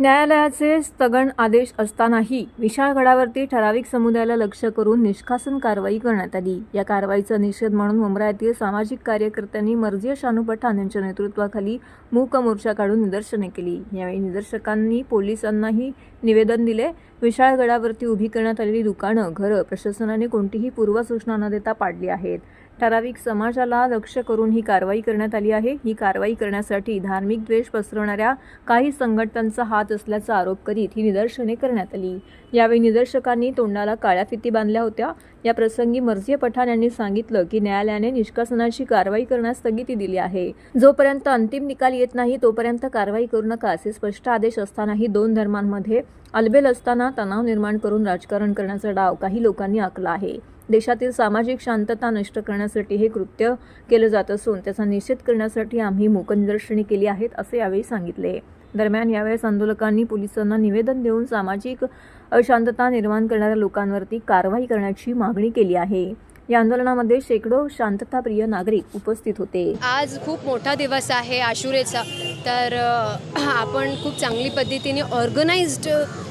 न्यायालयाचे स्थगन आदेश असतानाही विशाळगडावरती ठराविक समुदायाला लक्ष करून निष्कासन कारवाई करण्यात आली. या कारवाईचा निषेध म्हणून मुंबरा येथील सामाजिक कार्यकर्त्यांनी मर्जिया शानू पठाण यांच्या नेतृत्वाखाली मूक मोर्चा काढून निदर्शने केली. यावेळी निदर्शकांनी पोलिसांनाही निवेदन दिले विशाळगडावरती उभी करण्यात आलेली दुकानं घरं प्रशासनाने कोणतीही पूर्वसूचना न देता पाडली आहेत. ठराविक समाजाला लक्ष करून ही कारवाई करण्यात आली आहे. ही कारवाई करण्यासाठी धार्मिक द्वेष पसरवणाऱ्या काही संघटनांचा हात असल्याचा आरोप करीत ही निदर्शने करण्यात आली. यावेळी निदर्शकांनी तोंडाला काळ्या फिती बांधल्या होत्या. या प्रसंगी मर्जिया पठाण यांनी सांगितलं की न्यायालयाने निष्कासनाची कारवाई करण्यास स्थगिती दिली आहे. जोपर्यंत अंतिम निकाल येत नाही तोपर्यंत कारवाई करू नका असे स्पष्ट आदेश असतानाही दोन धर्मांमध्ये अलबेल असताना तणाव निर्माण करून राजकारण करण्याचा डाव काही लोकांनी आखला आहे. देशातील सामाजिक शांतता नष्ट करण्यासाठी हे कृत्य केलं जात असून त्याचा निषेध करण्यासाठी आम्ही मूकनिदर्शने केली आहेत असे यावेळी सांगितले. दरम्यान यावेळेस आंदोलकांनी पोलिसांना निवेदन देऊन सामाजिक अशांतता निर्माण करणाऱ्या लोकांवरती कारवाई करण्याची मागणी केली आहे. या आंदोलनामध्ये शेकडो शांतताप्रिय नागरिक उपस्थित होते. आज खूप मोठा दिवस आहे आशुरेचा. तर आपण खूप चांगली पद्धतीने ऑर्गनाइज्ड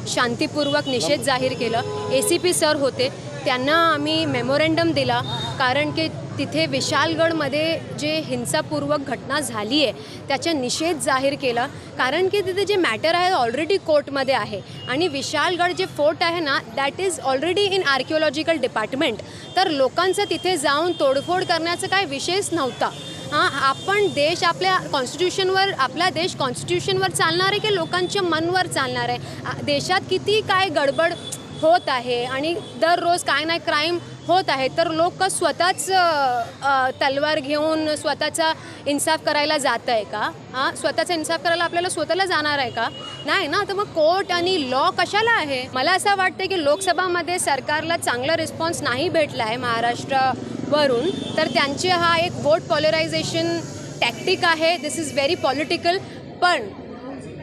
शांतीपूर्वक निषेध जाहीर केलं. ए सी पी सर होते. त्यांना आम्ही मेमोरेंडम दिला. कारण की तिथे विशालगडमध्ये जे हिंसापूर्वक घटना झाली आहे त्याचा निषेध जाहीर केला. कारण की तिथे जे मॅटर आहे ऑलरेडी कोर्टमध्ये आहे. आणि विशालगड जे फोर्ट आहे ना that is already in archaeological department तर लोकांचं तिथे जाऊन तोडफोड करण्याचा काय विषयच नव्हता. हां आपण देश आपल्या कॉन्स्टिट्यूशनवर आपला देश कॉन्स्टिट्यूशनवर चालणार आहे की लोकांच्या मनवर चालणार आहे? देशात किती काय गडबड होत आहे आणि दररोज काय नाही क्राईम होत आहे तर लोक स्वतःच तलवार घेऊन स्वतःचा इन्साफ करायला जात आहे का? हां स्वतःचा इन्साफ करायला आपल्याला स्वतःला जाणार आहे का? नाही ना तर मग कोर्ट आणि लॉ कशाला आहे? मला असं वाटतं की लोकसभामध्ये सरकारला चांगला रिस्पॉन्स नाही भेटला आहे महाराष्ट्र वरून तर त्यांचे हा एक वोट पॉलरायझेशन टॅक्टिक आहे. दिस इज व्हेरी पॉलिटिकल पण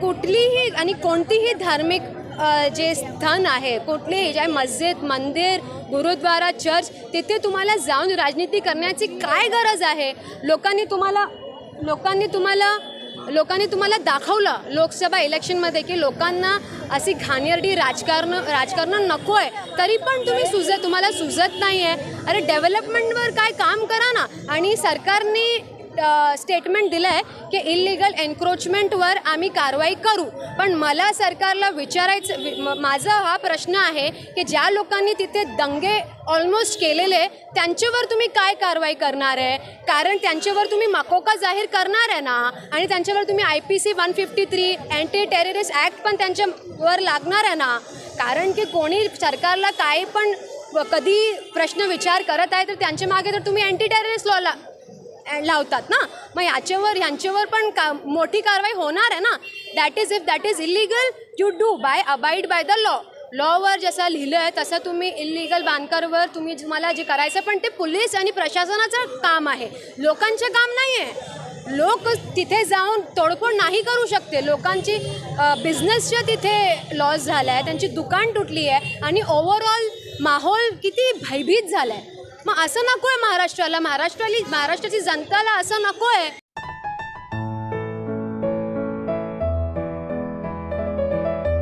कुठलीही आणि कोणतीही धार्मिक जे स्थान आहे कुठलीही जे मस्जिद मंदिर गुरुद्वारा चर्च तिथे तुम्हाला जाऊन राजनीती करण्याची काय गरज आहे? लोकांनी तुम्हाला लोकांनी तुम्हाला लोकांनी तुम्हाला दाखवलं लोकसभा इलेक्शनमध्ये की लोकांना अशी घाणेरडी राजकारण राजकारण नको आहे. तरी पण तुम्ही सुजत तुम्हाला सुजत नाही आहे अरे डेव्हलपमेंटवर काय काम करा ना. आणि सरकारने स्टेटमेंट दिलं आहे की इलिगल एन्क्रोचमेंटवर आम्ही कारवाई करू. पण मला सरकारला विचारायचं माझा हा प्रश्न आहे की ज्या लोकांनी तिथे दंगे ऑलमोस्ट केलेले त्यांच्यावर तुम्ही काय कारवाई करणार आहे? कारण त्यांच्यावर तुम्ही माकोका जाहीर करणार आहे ना? आणि त्यांच्यावर तुम्ही I P C one fifty three anti terrorist act पण त्यांच्यावर लागणार आहे ना? कारण की कोणी सरकारला काही पण कधी प्रश्न विचार करत आहे तर त्यांच्या मागे तर तुम्ही अँटी टेररिस्ट लॉला लावतात ना? मग याच्यावर यांच्यावर पण का मोठी कारवाई होणार आहे ना? That is if that is illegal you do by abide by the law lawyer जसं लिहिलं आहे तसं तुम्ही इलिगल बांधकारवर तुम्ही मला जे करायचं पण ते पोलीस आणि प्रशासनाचं काम आहे. लोकांचं काम नाही आहे. लोक तिथे जाऊन तोडफोड नाही करू शकते. लोकांची बिझनेसच्या तिथे लॉस झाला आहे त्यांची दुकान तुटली आहे आणि ओव्हरऑल माहोल किती भयभीत झाला आहे मग असं नको आहे महाराष्ट्राला. महाराष्ट्राली महाराष्ट्राची जनताला असं नको आहे